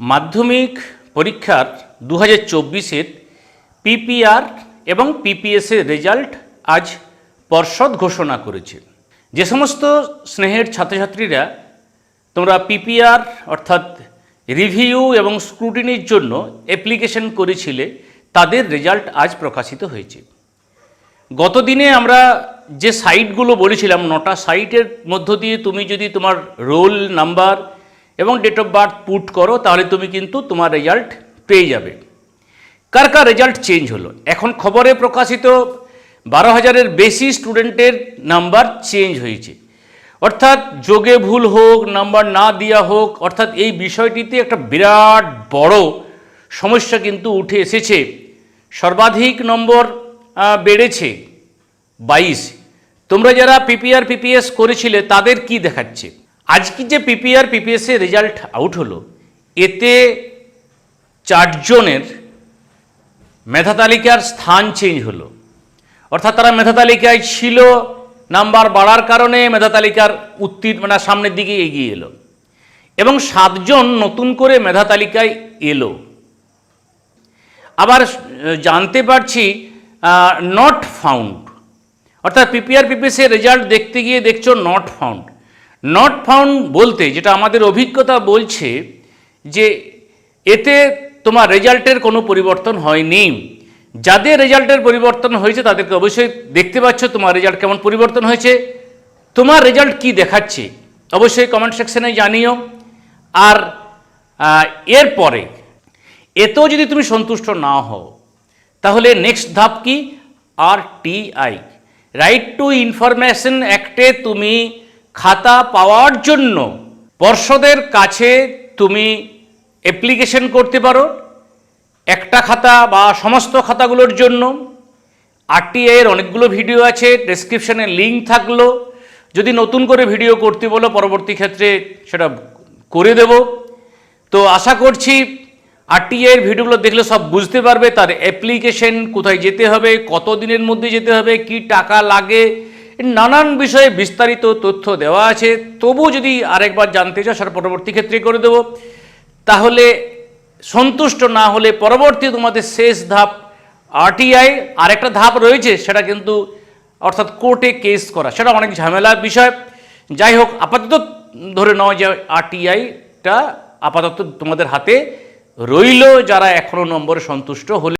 মাধ্যমিক পরীক্ষার দু হাজার চব্বিশের পিপিআর এবং পিপিএসের রেজাল্ট আজ পর্ষদ ঘোষণা করেছে। যে সমস্ত স্নেহের ছাত্রছাত্রীরা তোমরা পিপিআর অর্থাৎ রিভিউ এবং স্ক্রুটিনির জন্য অ্যাপ্লিকেশন করেছিলে, তাদের রেজাল্ট আজ প্রকাশিত হয়েছে। গতদিনে আমরা যে সাইটগুলো বলেছিলাম, নটা সাইটের মধ্য দিয়ে তুমি যদি তোমার রোল নাম্বার এবং ডেট অফ বার্থ পুট করো, তাহলে তুমি কিন্তু তোমার রেজাল্ট পেয়ে যাবে। কার কার রেজাল্ট চেঞ্জ হলো? এখন খবরে প্রকাশিত বারো হাজারের বেশি স্টুডেন্টের নাম্বার চেঞ্জ হয়েছে। অর্থাৎ যোগে ভুল হোক নাম্বার না দেওয়া হোক, অর্থাৎ এই বিষয়টিতে একটা বিরাট বড় সমস্যা কিন্তু উঠে এসেছে। সর্বাধিক নম্বর বেড়েছে বাইশ। তোমরা যারা পিপিআর পিপিএস করেছিলে, তাদের কি দেখাচ্ছে? আজকে যে পিপিআর পিপিএস এর রেজাল্ট আউট হলো, এতে চারজনের মেধা তালিকার স্থান চেঞ্জ হলো। অর্থাৎ তারা মেধা তালিকায় ছিল নাম্বার বাড়ার কারণে মেধা তালিকার উত্তীর্ণ মানে সামনের দিকে এগিয়ে এলো। এবং সাতজন নতুন করে মেধা তালিকায় এলো। আবার জানতে পারছি নট ফাউন্ড অর্থাৎ পিপিআর পিপিসি রেজাল্ট দেখতে গিয়ে দেখছ নট ফাউন্ড নট ফাউন্ড বলতে, যেটা আমাদের অভিজ্ঞতা বলছে, যে এতে তোমার রেজাল্টের কোনো পরিবর্তন হয়নি। যাদের রেজাল্টের পরিবর্তন হয়েছে, তাদেরকে অবশ্যই দেখতে পাচ্ছ তোমার রেজাল্ট কেমন পরিবর্তন হয়েছে। তোমার রেজাল্ট কি দেখাচ্ছে, অবশ্যই কমেন্ট সেকশনে জানিও। আর এরপরে, এতেও যদি তুমি সন্তুষ্ট না হও, তাহলে নেক্সট ধাপ কি? R TI right to information অ্যাক্টে তুমি খাতা পাওয়ার জন্য পর্ষদের কাছে তুমি অ্যাপ্লিকেশন করতে পারো। একটা খাতা বা সমস্ত খাতাগুলোর জন্য। আরটিআই এর অনেকগুলো ভিডিও আছে ডেসক্রিপশনে লিঙ্ক থাকল। যদি নতুন করে ভিডিও করতে বলো, পরবর্তী ক্ষেত্রে সেটা করে দেব। তো আশা করছি আরটিআই এর ভিডিওগুলো দেখলে সব বুঝতে পারবে, তার অ্যাপ্লিকেশন কোথায় যেতে হবে কত দিনের মধ্যে যেতে হবে, কি টাকা লাগে নানান বিষয়ে বিস্তারিত তথ্য দেওয়া আছে। তবু যদি আরেকবার জানতে চাও, সেটা পরবর্তী ক্ষেত্রে করে দেবো। তাহলে সন্তুষ্ট না হলে পরবর্তী তোমাদের শেষ ধাপ আরটিআই। আরেকটা ধাপ রয়েছে, সেটা কিন্তু অর্থাৎ কোর্টে কেস করা। সেটা অনেক ঝামেলার বিষয়। যাই হোক, আপাতত ধরে নাও যে আরটিআইটা আপাতত তোমাদের হাতে রইল। যারা এখনও নম্বরে সন্তুষ্ট হলে